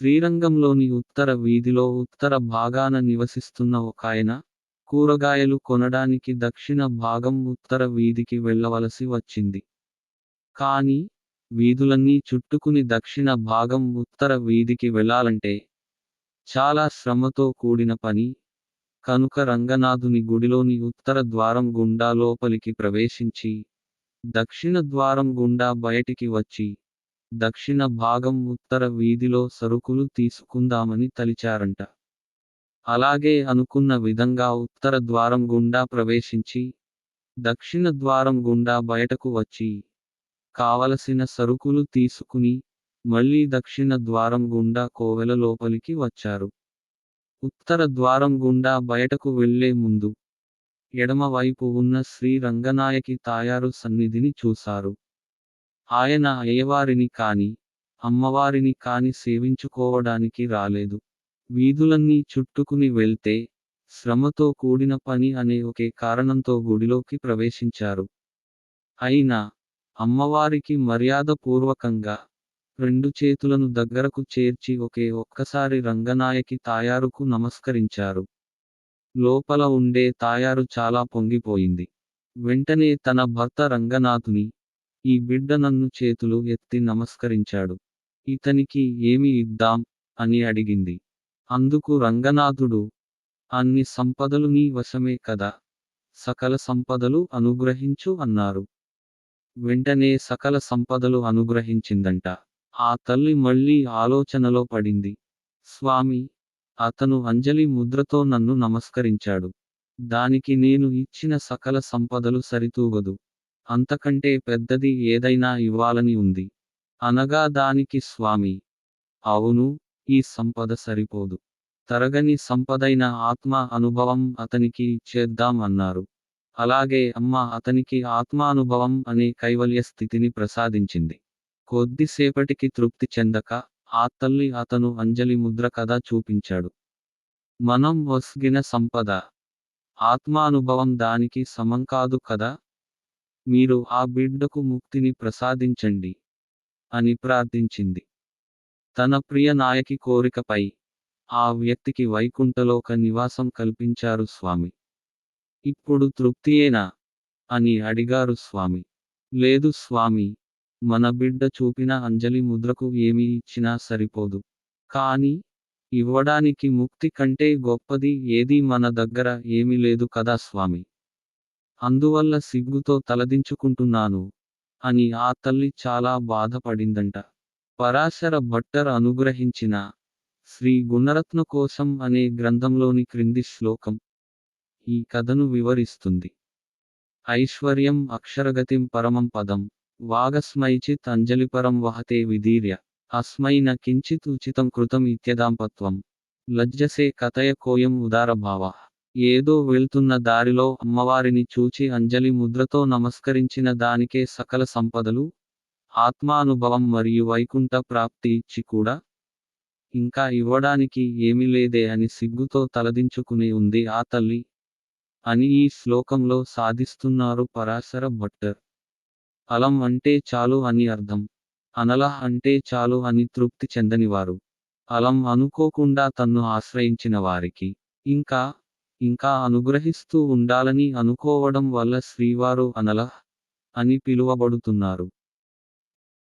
శ్రీరంగంలోని ఉత్తర వీధిలో ఉత్తర భాగాన నివసిస్తున్న ఒకాయన కూరగాయలు కొనడానికి దక్షిణ భాగం ఉత్తర వీధికి వెళ్ళవలసి వచ్చింది. కానీ వీధులన్నీ చుట్టుకుని దక్షిణ భాగం ఉత్తర వీధికి వెళ్ళాలంటే చాలా శ్రమతో కూడిన పని. కనుక రంగనాథుని గుడిలోని ఉత్తర ద్వారం గుండా లోపలికి ప్రవేశించి దక్షిణ ద్వారం గుండా బయటికి వచ్చి దక్షిణ భాగం ఉత్తర వీధిలో సరుకులు తీసుకుందామని తలిచారంట. అలాగే అనుకున్న విధంగా ఉత్తర ద్వారం గుండా ప్రవేశించి దక్షిణ ద్వారం గుండా బయటకు వచ్చి కావలసిన సరుకులు తీసుకుని మళ్ళీ దక్షిణ ద్వారం గుండా కోవెల లోపలికి వచ్చారు. ఉత్తర ద్వారం గుండా బయటకు వెళ్ళే ముందు ఎడమవైపు ఉన్న శ్రీ రంగనాయకి తాయారు సన్నిధిని చూశారు. ఆయన అయ్యవారిని కాని అమ్మవారిని కాని సేవించుకోవడానికి రాలేదు. వీధులన్నీ చుట్టుకుని వెళ్తే శ్రమతో కూడిన పని అనే ఒకే కారణంతో గుడిలోకి ప్రవేశించారు. అయినా అమ్మవారికి మర్యాదపూర్వకంగా రెండు చేతులను దగ్గరకు చేర్చి ఒకే ఒక్కసారి రంగనాయకి తాయారుకు నమస్కరించారు. లోపల ఉండే తాయారు చాలా పొంగిపోయింది. వెంటనే తన భర్త రంగనాథుని ఈ బిడ్డ నన్ను చేతులు ఎత్తి నమస్కరించాడు. ఇతనికి ఏమి ఇద్దాం? అని అడిగింది. అందుకు రంగనాథుడు అన్ని సంపదలు నీ వశమే కదా? సకల సంపదలు అనుగ్రహించు అన్నారు. వెంటనే సకల సంపదలు అనుగ్రహించిందంట. ఆ తల్లి మళ్ళీ ఆలోచనలో పడింది. స్వామి అతను అంజలి ముద్రతో నన్ను నమస్కరించాడు. దానికి నేను ఇచ్చిన సకల సంపదలు సరితూగదు. అంతకంటే పెద్దది ఏదైనా ఇవ్వాలని ఉంది. అనగా దానికి స్వామి. అవును ఈ సంపద సరిపోదు. తరగని సంపదైన ఆత్మ అనుభవం అతనికి ఇచ్చేద్దాం అన్నారు. అలాగే అమ్మ అతనికి ఆత్మానుభవం అనే కైవల్య స్థితిని ప్రసాదించింది. కొద్దిసేపటికి తృప్తి చెందక ఆ తల్లి అతను అంజలి ముద్ర కథ చూపించాడు. మనం వస్గిన సంపద. ఆత్మానుభవం దానికి సమం కాదు కదా? మీరు ఆ బిడ్డకు ముక్తిని ప్రసాదించండి అని ప్రార్థించింది. తన ప్రియ నాయకి కోరికపై ఆ వ్యక్తికి వైకుంఠలోక నివాసం కల్పించారు స్వామి. ఇప్పుడు తృప్తియేనా అని అడిగారు స్వామి. లేదు స్వామి మన బిడ్డ చూపిన అంజలి ముద్రకు ఏమి ఇచ్చినా సరిపోదు. కానీ ఇవ్వడానికి ముక్తి కంటే గొప్పది ఏదీ మన దగ్గర ఏమీ లేదు కదా స్వామి. అందువల్ల సిగ్గుతో తలదించుకుంటున్నాను అని ఆ తల్లి చాలా బాధపడిందంట. పరాశర భట్టర్ అనుగ్రహించిన శ్రీ గుణరత్న కోసం అనే గ్రంథంలోని క్రింది శ్లోకం ఈ కథను వివరిస్తుంది. ఐశ్వర్యం అక్షరగతిం పరమం పదం వాగస్మైచిత్ అంజలిపరం వహతే విధీర్య అస్మైన కించిత్ ఉచితం కృతం ఇత్యదాంపత్వం లజ్జసే కథయ కోయం ఉదారభావ ఏదో వెళ్తున్న దారిలో అమ్మవారిని చూచి అంజలి ముద్రతో నమస్కరించిన దానికే సకల సంపదలు ఆత్మానుభవం మరియు వైకుంఠ ప్రాప్తి ఇచ్చి కూడా ఇంకా ఇవ్వడానికి ఏమీ లేదే అని సిగ్గుతో తలదించుకుని ఉంది ఆ తల్లి. అని ఈ శ్లోకంలో సాధిస్తున్నారు పరాశర భట్టర్. అలం అంటే చాలు అని అర్థం. అనలహ అంటే చాలు అని తృప్తి చెందనివారు. అలం అనుకోకుండా తన్ను ఆశ్రయించిన వారికి. ఇంకా ఇంకా అనుగ్రహిస్తూ ఉండాలని అనుకోవడం వల్ల శ్రీవారు అనలహ్ అని పిలువబడుతున్నారు.